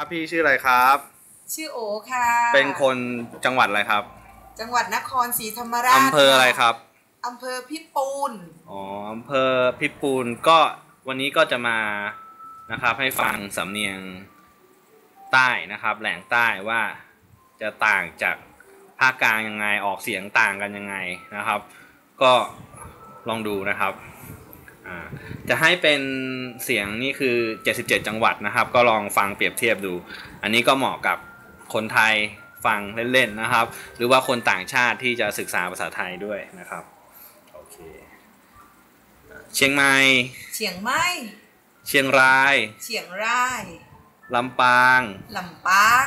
ครับพี่ชื่ออะไรครับ ชื่อโอค่ะ เป็นคนจังหวัดอะไรครับ จังหวัดนครศรีธรรมราชอำเภออะไรครับอำเภอพิปูนอ๋ออำเภอพิปูนก็วันนี้ก็จะมานะครับ ให้ฟังสำเนียงใต้นะครับ แหล่งใต้ว่าจะต่างจากภาคกลางยังไงออกเสียงต่างกันยังไงนะครับ ก็ลองดูนะครับอ่า จะให้เป็นเสียงนี่คือ 77 จังหวัดนะครับ ก็ลองฟังเปรียบเทียบดู อันนี้ก็เหมาะกับคนไทยฟังเล่นๆนะครับ หรือว่าคนต่างชาติที่จะศึกษาภาษาไทยด้วยนะครับ โอเค เชียงใหม่ เชียงใหม่ เชียงราย เชียงราย ลำปาง ลำปาง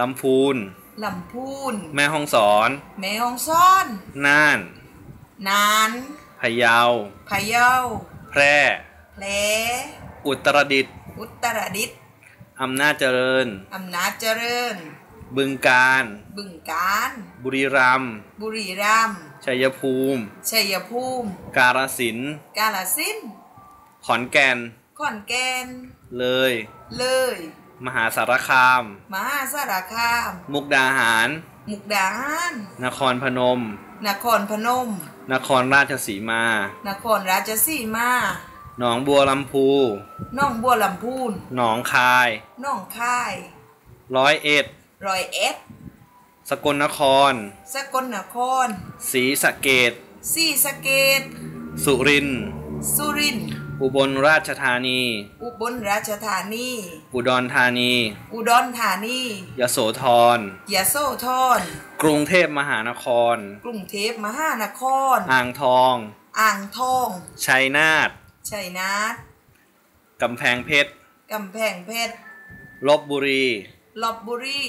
ลำพูน ลำพูน แม่ฮ่องสอน แม่ฮ่องซ่อน น่านนาน พะเยา พะเยา แพร่ แพลอุตรดิตถ์ อุตรดิตถ์ อำนาจเจริญ อำนาจเจริญ บึงกาฬบึงการ บุรีรัมย์ บุรีรัมย์ ชัยภูมิ ชัยภูมิ กาฬสินธุ์ กาฬสินธุ์ ขอนแก่น ขอนแก่น เลย เลย มหาสารคาม มหาสารคาม มุกดาหาร มุกดาหาร นครพนม นครพนม นครราชสีมา นครราชสีมา หนองบัวลำพูน้องบัวลำพูน หนองคายน้องคาย ร้อยเอ็ด ร้อยเอ็ด สกลนคร สกลนคร ศรีสะเกดศรีสะเกดสุรินทร์สุรินทร์ อุบลราชธานี อุบลราชธานี อุดรธานี อุดรธานี ยโสธรยะโสธร กรุงเทพมหานคร กรุงเทพมหานคร อ่างทอง อ่างทอง ชัยนาท ชัยนาท กำแพงเพชร กำแพงเพชร ลบบุรี ลบบุรี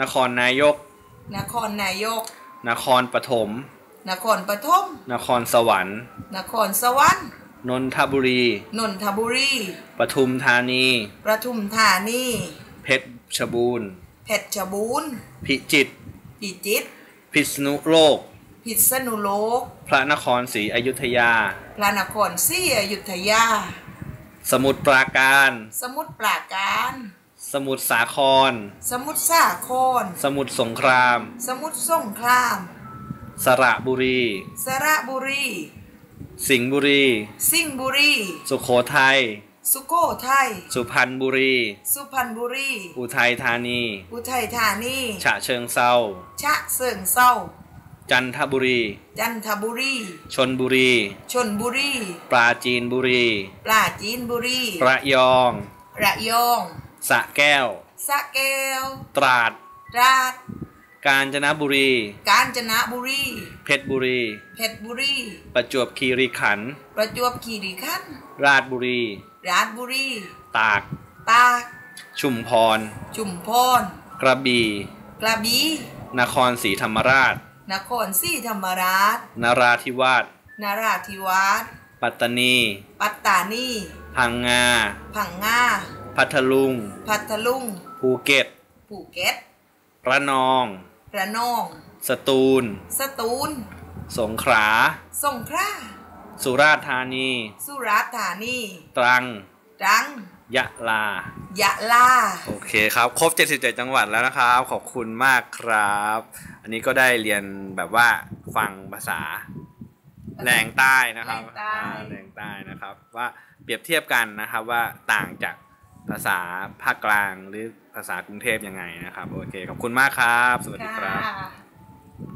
นครนายก นครนายก นครปฐม นครปฐม นครสวรรค์ นครสวรรค์ นนทบุรี นนทบุรี ปทุมธานีประทุมธานี เพชรชบูรณ์ เพชรบูรณ์ พิจิตร พิจิตร พิษณุโลก พิษณุโลก พระนครศรีอยุธยา พระนครศรีอยุธยา สมุทรปราการ สมุทรปราการ สมุทรสาคร สมุทรสาคร สมุทรสงคราม สมุทรสงคราม สระบุรี สระบุรี สิงห์บุรี สิงห์บุรี สุโขทัย สุโขทัย สุพรรณบุรี สุพรรณบุรี อุทัยธานี อุทัยธานี ฉะเชิงเซาชะเสิงเศร้าจันทบุรี จันทบุรี ชนบุรี ชนบุรี ปราจีนบุรี ปราจีนบุรี ระยอง ระยองสระแก้วสระแก้ว ตราดราช กาญจนบุรี กาญจนบุรี เพชรบุรี เพชรบุรี ประจวบคีรีขันธ์ ประจวบคีรีขันธ์ ราชบุรี ราชบุรี ตาก ตาก ชุมพร ชุมพร กระบี่ กระบี่ นครศรีธรรมราช นครศรีธรรมราช นราธิวาสนาราธิวาส ปัตตานี ปัตตานี พังงา พังงา พัทลุง พัทลุง ภูเก็ต ภูเก็ตระนอง ระนอง สตูล สตูล สงขลา สงขลา สุราษฎร์ธานี สุราษฎร์ธานี ตรัง ตรัง ยะลา ยะลา โอเคครับ ครบ 77 จังหวัดแล้วนะครับ ขอบคุณมากครับ อันนี้ก็ได้เรียนแบบว่าฟังภาษาแรงใต้นะครับแรงใต้อ่าแรงใต้นะครับ ว่าเปรียบเทียบกันนะครับว่าต่างจาก ภาษาภาคกลางหรือภาษากรุงเทพยังไงนะครับ โอเค ขอบคุณมากครับ สวัสดีครับ